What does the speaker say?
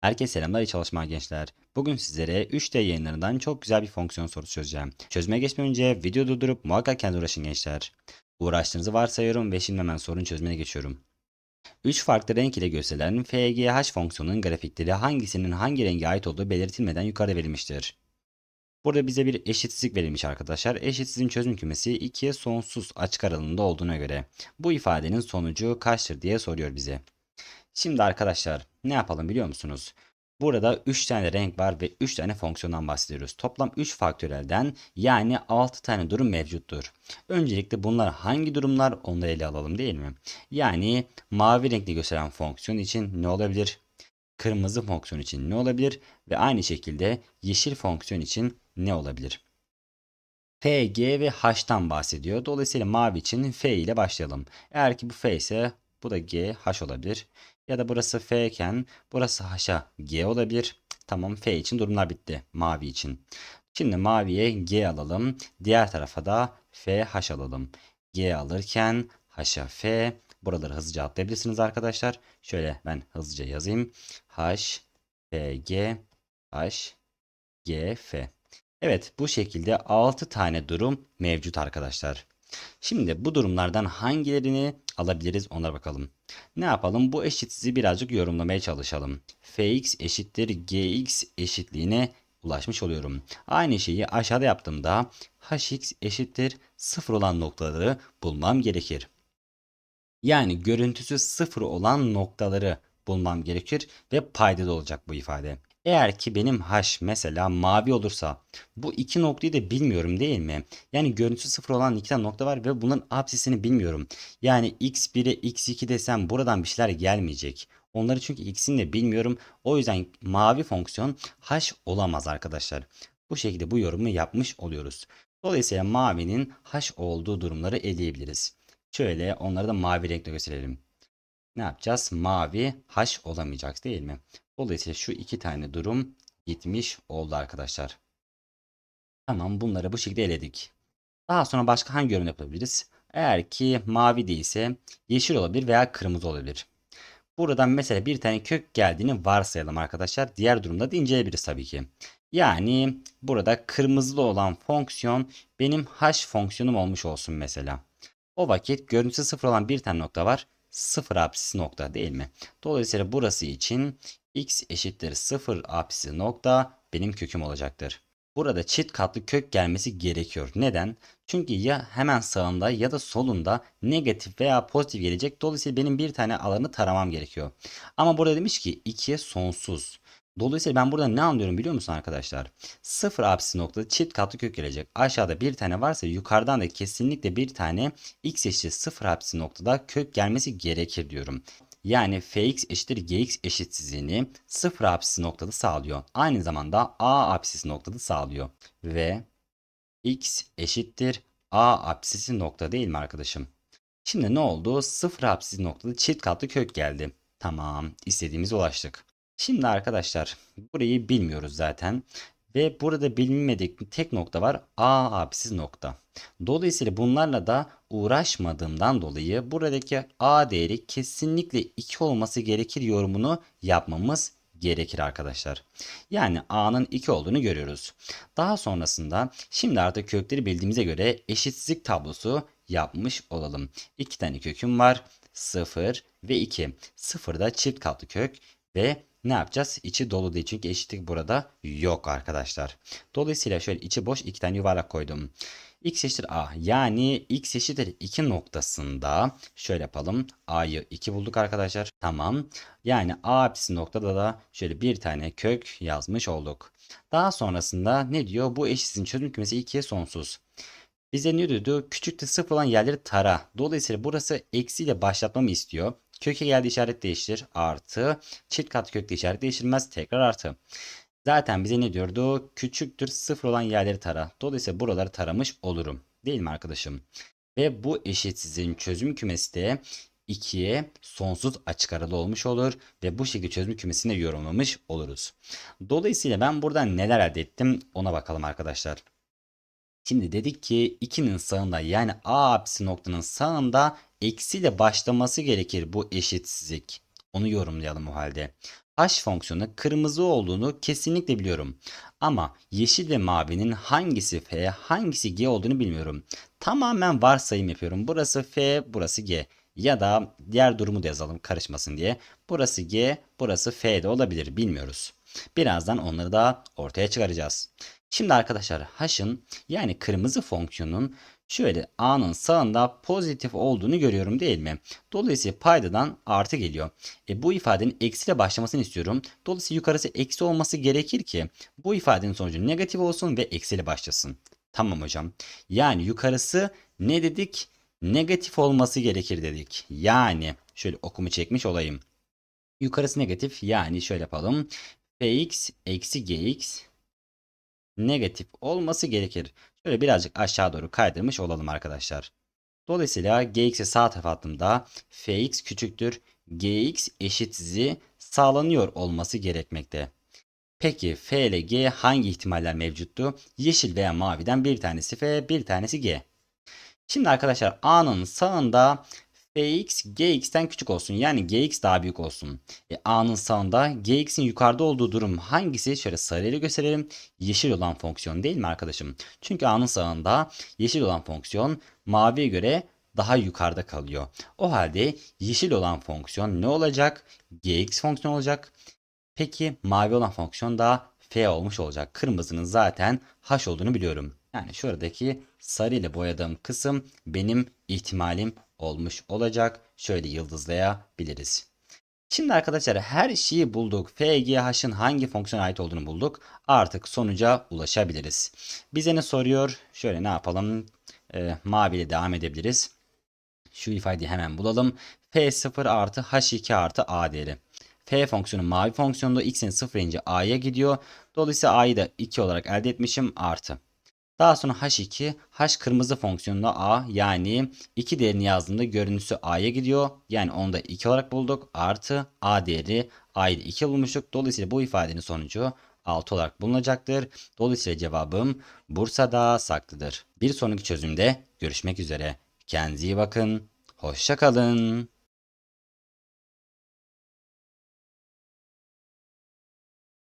Herkese selamlar iyi çalışmalar gençler. Bugün sizlere 3D yayınlarından çok güzel bir fonksiyon sorusu çözeceğim. Çözmeye geçmeden önce video durdurup muhakkak kendi uğraşın gençler. Uğraştığınızı varsayıyorum ve şimdi hemen sorun çözmeye geçiyorum. 3 farklı renk ile gösterilen FGH fonksiyonunun grafikleri hangisinin hangi renge ait olduğu belirtilmeden yukarıda verilmiştir. Burada bize bir eşitsizlik verilmiş arkadaşlar. Eşitsizliğin çözüm kümesi 2'ye sonsuz açık aralığında olduğuna göre bu ifadenin sonucu kaçtır diye soruyor bize. Şimdi arkadaşlar ne yapalım biliyor musunuz? Burada 3 tane renk var ve 3 tane fonksiyondan bahsediyoruz. Toplam 3 faktörelden yani 6 tane durum mevcuttur. Öncelikle bunlar hangi durumlar onları ele alalım değil mi? Yani mavi renkli gösteren fonksiyon için ne olabilir? Kırmızı fonksiyon için ne olabilir? Ve aynı şekilde yeşil fonksiyon için ne olabilir? F, G ve H'tan bahsediyor. Dolayısıyla mavi için F ile başlayalım. Eğer ki bu F ise bu da G, H olabilir. Ya da burası F iken burası H'a G olabilir. Tamam F için durumlar bitti. Mavi için. Şimdi maviye G alalım. Diğer tarafa da F, H alalım. G alırken H'a F. Buraları hızlıca atlayabilirsiniz arkadaşlar. Şöyle ben hızlıca yazayım. H, F, G, H, G, F. Evet bu şekilde 6 tane durum mevcut arkadaşlar. Şimdi bu durumlardan hangilerini alabiliriz onlara bakalım. Ne yapalım? Bu eşitsizliği birazcık yorumlamaya çalışalım. fx eşittir gx eşitliğine ulaşmış oluyorum. Aynı şeyi aşağıda yaptığımda hx eşittir 0 olan noktaları bulmam gerekir. Yani görüntüsü 0 olan noktaları bulmam gerekir ve paydada olacak bu ifade. Eğer ki benim h mesela mavi olursa bu iki noktayı da bilmiyorum değil mi? Yani görüntüsü sıfır olan iki tane nokta var ve bunun absisini bilmiyorum. Yani x1'e x2 desem buradan bir şeyler gelmeyecek. Onları çünkü x'ini de bilmiyorum. O yüzden mavi fonksiyon h olamaz arkadaşlar. Bu şekilde bu yorumu yapmış oluyoruz. Dolayısıyla mavinin h olduğu durumları eleyebiliriz. Şöyle onları da mavi renkle gösterelim. Ne yapacağız? Mavi h olamayacak değil mi? Dolayısıyla şu iki tane durum gitmiş oldu arkadaşlar. Tamam bunları bu şekilde eledik. Daha sonra başka hangi yorum yapabiliriz? Eğer ki mavi değilse yeşil olabilir veya kırmızı olabilir. Buradan mesela bir tane kök geldiğini varsayalım arkadaşlar. Diğer durumda da inceleyebiliriz tabii ki. Yani burada kırmızılı olan fonksiyon benim h fonksiyonum olmuş olsun mesela. O vakit görüntüsü sıfır olan bir tane nokta var. Sıfır apsis nokta değil mi? Dolayısıyla burası için x eşittir 0 apsisi nokta benim köküm olacaktır. Burada çift katlı kök gelmesi gerekiyor. Neden? Çünkü ya hemen sağında ya da solunda negatif veya pozitif gelecek. Dolayısıyla benim bir tane alanı taramam gerekiyor. Ama burada demiş ki 2'ye sonsuz. Dolayısıyla ben burada ne anlıyorum biliyor musun arkadaşlar? Sıfır apsisi noktada çift katlı kök gelecek. Aşağıda bir tane varsa yukarıdan da kesinlikle bir tane x eşittir sıfır apsisi noktada kök gelmesi gerekir diyorum. Yani fx eşittir gx eşitsizliğini sıfır apsisi noktada sağlıyor. Aynı zamanda a apsisi noktada sağlıyor. Ve x eşittir a apsisi nokta değil mi arkadaşım? Şimdi ne oldu? Sıfır apsisi noktada çift katlı kök geldi. Tamam istediğimize ulaştık. Şimdi arkadaşlar burayı bilmiyoruz zaten. Ve burada bilinmedik tek nokta var. A apsiz nokta. Dolayısıyla bunlarla da uğraşmadığımdan dolayı buradaki A değeri kesinlikle 2 olması gerekir yorumunu yapmamız gerekir arkadaşlar. Yani A'nın 2 olduğunu görüyoruz. Daha sonrasında şimdi artık kökleri bildiğimize göre eşitsizlik tablosu yapmış olalım. 2 tane köküm var. 0 ve 2. 0 da çift katlı kök ve ne yapacağız? İçi dolu değil çünkü eşitlik burada yok arkadaşlar. Dolayısıyla şöyle içi boş iki tane yuvarlak koydum. x eşittir a yani x eşittir 2 noktasında şöyle yapalım. a'yı 2 bulduk arkadaşlar. Tamam. Yani a apsisi noktada da şöyle bir tane kök yazmış olduk. Daha sonrasında ne diyor? Bu eşitsin çözüm kümesi 2'ye sonsuz. Bize ne diyordu? Küçükte sıfır olan yerleri tara. Dolayısıyla burası eksiyle başlatmamı istiyor. Köke geldi işaret değiştir. Artı. Çift kat kökte işaret değiştirmez. Tekrar artı. Zaten bize ne diyordu? Küçüktür sıfır olan yerleri tara. Dolayısıyla buraları taramış olurum. Değil mi arkadaşım? Ve bu eşitsizliğin çözüm kümesi de 2'ye sonsuz açık aralı olmuş olur ve bu şekilde çözüm kümesini yorumlamış oluruz. Dolayısıyla ben buradan neler elde ettim ona bakalım arkadaşlar. Şimdi dedik ki 2'nin sağında yani A apsisi noktanın sağında eksiyle başlaması gerekir bu eşitsizlik. Onu yorumlayalım o halde. H fonksiyonu kırmızı olduğunu kesinlikle biliyorum. Ama yeşil ve mavinin hangisi F, hangisi G olduğunu bilmiyorum. Tamamen varsayım yapıyorum. Burası F, burası G. Ya da diğer durumu da yazalım karışmasın diye. Burası G, burası F de olabilir bilmiyoruz. Birazdan onları da ortaya çıkaracağız. Şimdi arkadaşlar H'ın yani kırmızı fonksiyonun şöyle A'nın sağında pozitif olduğunu görüyorum değil mi? Dolayısıyla paydadan artı geliyor. E, bu ifadenin eksiyle başlamasını istiyorum. Dolayısıyla yukarısı eksi olması gerekir ki bu ifadenin sonucu negatif olsun ve eksiyle başlasın. Tamam hocam. Yani yukarısı ne dedik? Negatif olması gerekir dedik. Yani şöyle okumu çekmiş olayım. Yukarısı negatif yani şöyle yapalım. Fx eksi gx negatif olması gerekir. Şöyle birazcık aşağı doğru kaydırmış olalım arkadaşlar. Dolayısıyla gx'i sağ tarafa attığımda fx küçüktür gx eşit z sağlanıyor olması gerekmekte. Peki f ile g hangi ihtimaller mevcuttu? Yeşil veya maviden bir tanesi f bir tanesi g. Şimdi arkadaşlar a'nın sağında fx gx'ten küçük olsun. Yani gx daha büyük olsun. E, a'nın sağında gx'in yukarıda olduğu durum hangisi? Şöyle sarıyla gösterelim. Yeşil olan fonksiyon değil mi arkadaşım? Çünkü a'nın sağında yeşil olan fonksiyon maviye göre daha yukarıda kalıyor. O halde yeşil olan fonksiyon ne olacak? gx fonksiyon olacak. Peki mavi olan fonksiyon da f olmuş olacak. Kırmızının zaten h olduğunu biliyorum. Yani şuradaki sarı ile boyadığım kısım benim ihtimalim olmuş olacak. Şöyle yıldızlayabiliriz. Şimdi arkadaşlar her şeyi bulduk. FGH'ın hangi fonksiyona ait olduğunu bulduk. Artık sonuca ulaşabiliriz. Bize ne soruyor? Şöyle ne yapalım? Ee, mavi ile devam edebiliriz. Şu ifadeyi hemen bulalım. F0 artı H2 artı A değeri. F fonksiyonu mavi fonksiyonda x'in 0 ince a'ya gidiyor. Dolayısıyla a'yı da 2 olarak elde etmişim artı. Daha sonra h2 h kırmızı fonksiyonunda a yani 2 değerini yazdığımda görüntüsü a'ya gidiyor. Yani onu da 2 olarak bulduk. Artı a değeri a'yı da 2 bulmuştuk. Dolayısıyla bu ifadenin sonucu 6 olarak bulunacaktır. Dolayısıyla cevabım Bursa'da saklıdır. Bir sonraki çözümde görüşmek üzere. Kendinize iyi bakın. Hoşça kalın.